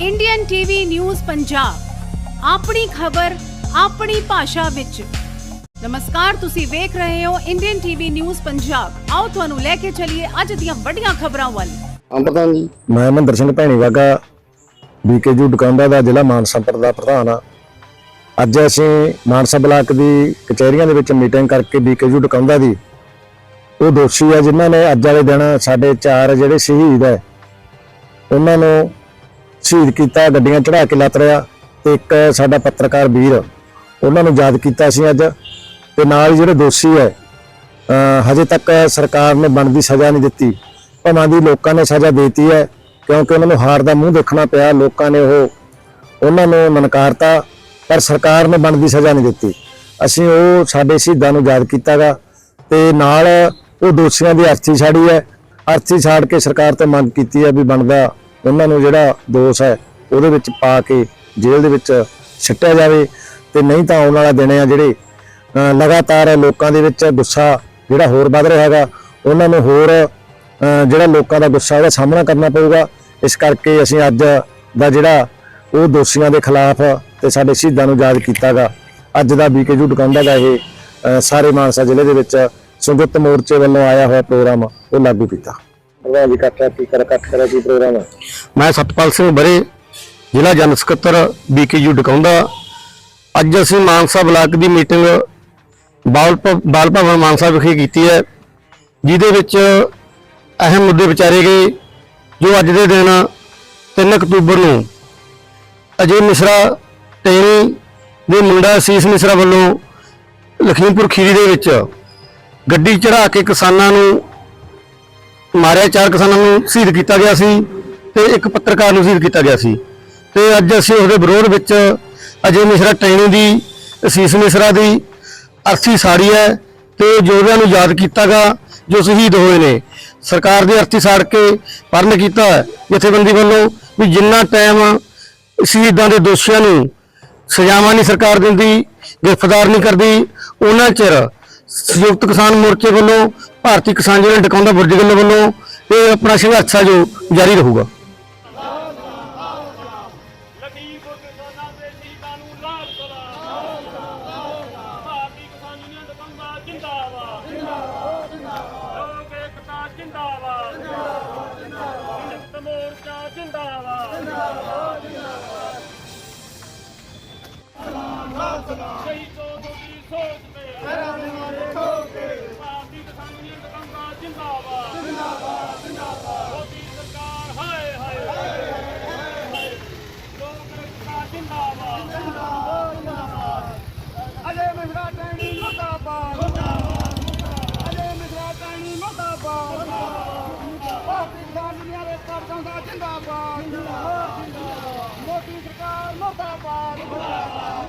Indian TV news Punjab ਆਪਣੀ ਖਬਰ ਆਪਣੀ ਭਾਸ਼ਾ ਵਿੱਚ। ਨਮਸਕਾਰ ਤੁਸੀਂ ਵੇਖ ਰਹੇ ਹੋ ਇੰਡੀਅਨ ਟੀਵੀ ਨਿਊਜ਼ ਪੰਜਾਬ ਆਓ ਤੁਹਾਨੂੰ ਲੈ ਕੇ ਚੱਲੀਏ ਅੱਜ ਦੀਆਂ ਵੱਡੀਆਂ ਖਬਰਾਂ ਵੱਲ। ਪ੍ਰਧਾਨ ਜੀ। ਮੈਂ ਮਹਿੰਦਰ ਸਿੰਘ ਭੈਣੀਵਾਗਾ ਬੀਕੇਯੂ ਡਕੌਂਦਾ ਦਾ ਜ਼ਿਲ੍ਹਾ ਮਾਨਸਾ ਦਾ ਪ੍ਰਧਾਨ ਆ ਅੱਜ ਅਸੀਂ ਮਾਨਸਾ ਬਲਾਕ ਦੀ ਕਚਹਿਰੀਆਂ ਦੇ ਵਿੱਚ ਮੀਟਿੰਗ ਕਰਕੇ ਬੀਕੇਯੂ ਡਕੌਂਦਾ ਦੀ ਉਹ ਦੋਸ਼ੀ ਆ ਜਿਨ੍ਹਾਂ ਨੇ ਅੱਜ ਵਾਲੇ ਦਿਨ ਸਾਡੇ ਚਾਰ ਜਿਹੜੇ ਸ਼ਹੀਦ ਹੈ ਉਹਨਾਂ ਨੂੰ ਸ਼ਹੀਦ ਕੀਤਾ, ਗੱਡੀਆਂ ਚੜਾ ਕੇ ਲੱਤ ਰਿਆ ਤੇ ਇੱਕ ਸਾਡਾ ਪੱਤਰਕਾਰ ਵੀਰ, ਉਹਨਾਂ ਨੂੰ ਯਾਦ ਕੀਤਾ ਸੀ ਅੱਜ ਤੇ ਨਾਲ ਹੀ ਜਿਹੜੇ ਦੋਸ਼ੀ ਹੈ ਹਜੇ ਤੱਕ ਸਰਕਾਰ ਨੇ ਬਣਦੀ ਸਜ਼ਾ ਨਹੀਂ ਦਿੱਤੀ। ਭਾਵੇਂ ਦੀ ਲੋਕਾਂ ਨੇ ਸਜ਼ਾ ਦੇਤੀ ਹੈ, ਕਿਉਂਕਿ ਉਹਨਾਂ ਨੂੰ ਹਾਰ ਦਾ ਮੂੰਹ ਦੇਖਣਾ ਪਿਆ, ਲੋਕਾਂ ਨੇ ਉਹ, ਉਹਨਾਂ ਨੂੰ ਨਨਕਾਰਤਾ ਪਰ ਸਰਕਾਰ ਨੇ ਬਣਦੀ ਸਜ਼ਾ ਨਹੀਂ ਦਿੱਤੀ। ਅਸੀਂ ਉਹ ਸਾਡੇ ਸ਼ਹੀਦਾਂ ਨੂੰ ਯਾਦ ਕੀਤਾਗਾ ਤੇ ਨਾਲ ਉਹ ਦੋਸ਼ੀਆਂ ਦੀ ਅਰਥੀ ਛਾੜੀ ਹੈ। ਅਰਥੀ ਛਾੜ ਕੇ ਸਰਕਾਰ 'ਤੇ ਮੰਗ ਕੀਤੀ ਹੈ ਵੀ ਬਣਦਾ ਉਹਨਾਂ ਨੂੰ ਜਿਹੜਾ ਦੋਸ਼ ਹੈ, ਉਹਦੇ ਵਿੱਚ ਪਾ ਕੇ ਜੇਲ੍ਹ ਦੇ ਵਿੱਚ ਛੱਟਿਆ ਜਾਵੇ ਤੇ ਨਹੀਂ ਤਾਂ ਆਉਣ ਵਾਲਾ ਦਿਨ ਆ ਜਿਹੜੇ ਲਗਾਤਾਰ ਲੋਕਾਂ ਦੇ ਵਿੱਚ ਗੁੱਸਾ ਜਿਹੜਾ ਹੋਰ ਵੱਧ ਰਿਹਾ ਹੈਗਾ, ਉਹਨਾਂ ਨੂੰ ਹੋਰ ਜਿਹੜਾ ਲੋਕਾਂ ਦਾ ਗੁੱਸਾ ਉਹਦਾ ਸਾਹਮਣਾ ਕਰਨਾ ਪਊਗਾ। ਇਸ ਕਰਕੇ ਅਸੀਂ ਅੱਜ ਦਾ ਜਿਹੜਾ ਉਹ ਦੋਸ਼ੀਆਂ ਦੇ ਖਿਲਾਫ ਤੇ ਸਾਡੇ ਸ਼ਹੀਦਾਂ ਨੂੰ ਯਾਦ ਕੀਤਾਗਾ। ਅੱਜ ਦਾ ਬੀਕੇਯੂ ਦੁਕਾਨਦਾਰ ਦਾ ਇਹ ਸਾਰੇ ਮਾਨਸਾ ਜ਼ਿਲ੍ਹੇ ਦੇ ਵਿੱਚ ਸੰਯੁਕਤ ਮੋਰਚੇ ਵੱਲੋਂ ਆਇਆ ਹੋਇਆ ਪ੍ਰੋਗਰਾਮ ਉਹ ਲਾਗੂ ਕੀਤਾ। ਪ੍ਰਧਾਨ ਜੀ ਇਕੱਠਾ ਕੀ ਕਰ ਇਕੱਠ ਕਰਿਆ ਕੀ ਪ੍ਰੋਗਰਾਮ। ਮੈਂ ਸਤਪਾਲ ਸਿੰਘ ਬਰੇ, ਜ਼ਿਲ੍ਹਾ ਜਨ ਸਕੱਤਰ ਬੀਕੇਯੂ ਡਕਾਉਂਦਾ ਅੱਜ ਅਸੀਂ ਮਾਨਸਾ ਬਲਾਕ ਦੀ ਮੀਟਿੰਗ ਬਾਲ ਭ- ਬਾਲ ਭਵਨ ਮਾਨਸਾ ਵਿਖੇ ਕੀਤੀ ਹੈ, ਜਿਹਦੇ ਵਿੱਚ ਅਹਿਮ ਮੁੱਦੇ ਵਿਚਾਰੇ ਗਏ, ਜੋ ਅੱਜ ਦੇ ਦਿਨ 3 ਅਕਤੂਬਰ ਨੂੰ ਅਜੇ ਮਿਸ਼ਰਾ ਟੇਣੀ ਦੇ ਮੁੰਡਾ ਸੀਸ ਮਿਸ਼ਰਾ ਵੱਲੋਂ ਲਖੀਮਪੁਰ ਖੀਰੀ ਦੇ ਵਿੱਚ ਗੱਡੀ ਚੜਾ ਕੇ ਕਿਸਾਨਾਂ ਨੂੰ ਮਾਰਿਆ, ਚਾਰ ਕਿਸਾਨਾਂ ਨੂੰ ਸ਼ਹੀਦ ਕੀਤਾ ਗਿਆ ਸੀ। ਤੇ ਇੱਕ ਪੱਤਰਕਾਰ ਨੂੰ ਸ਼ਹੀਦ ਕੀਤਾ ਗਿਆ ਸੀ। ਤੇ ਅੱਜ ਅਸੀਂ ਉਹਦੇ ਵਿਰੋਧ ਵਿੱਚ ਅਜੇ ਮਿਸ਼ਰਾ ਟੈਣੀ ਦੀ, ਅਸੀਸ ਮਿਸ਼ਰਾ ਦੀ ਅਰਥੀ ਸਾੜੀ ਹੈ ਤੇ ਯੋਧਿਆਂ ਨੂੰ ਯਾਦ ਕੀਤਾਗਾ ਜੋ ਸ਼ਹੀਦ ਹੋਏ ਨੇ। ਸਰਕਾਰ ਦੀ ਅਰਥੀ ਸਾੜ ਕੇ ਪਰਨ ਕੀਤਾ ਜਥੇਬੰਦੀ ਵੱਲੋਂ ਵੀ ਜਿੰਨਾ ਟਾਈਮ ਸ਼ਹੀਦਾਂ ਦੇ ਦੋਸ਼ੀਆਂ ਨੂੰ ਸਜ਼ਾਵਾਂ ਨਹੀਂ ਸਰਕਾਰ ਦਿੰਦੀ, ਗ੍ਰਿਫਤਾਰ ਨਹੀਂ ਕਰਦੀ, ਉਹਨਾਂ ਚਿਰ ਸੰਯੁਕਤ ਕਿਸਾਨ ਮੋਰਚੇ ਵੱਲੋਂ ਭਾਰਤੀ ਕਿਸਾਨ ਯੂਨੀਅਨ ਡਕਾਉਂਦਾ ਬੁਰਜ ਗਿੱਲ ਵੱਲੋਂ ਇਹ ਆਪਣਾ ਸੰਘਰਸ਼ ਆ ਜੋ ਜਾਰੀ ਰਹੂਗਾ। ਮੋਰਚਾ ਜਿੰਦਾਬਾਦ। ਸ਼ਹੀਦੋ ਦੀ ਸੋਚ ਤੇ ਭਾਰਤੀ ਕਰਦਾਂ ਦਾ ਜਿੰਦਾਬਾਦ। ਮੋਦੀ ਸਰਕਾਰ ਮੁਰਦਾਬਾਦ।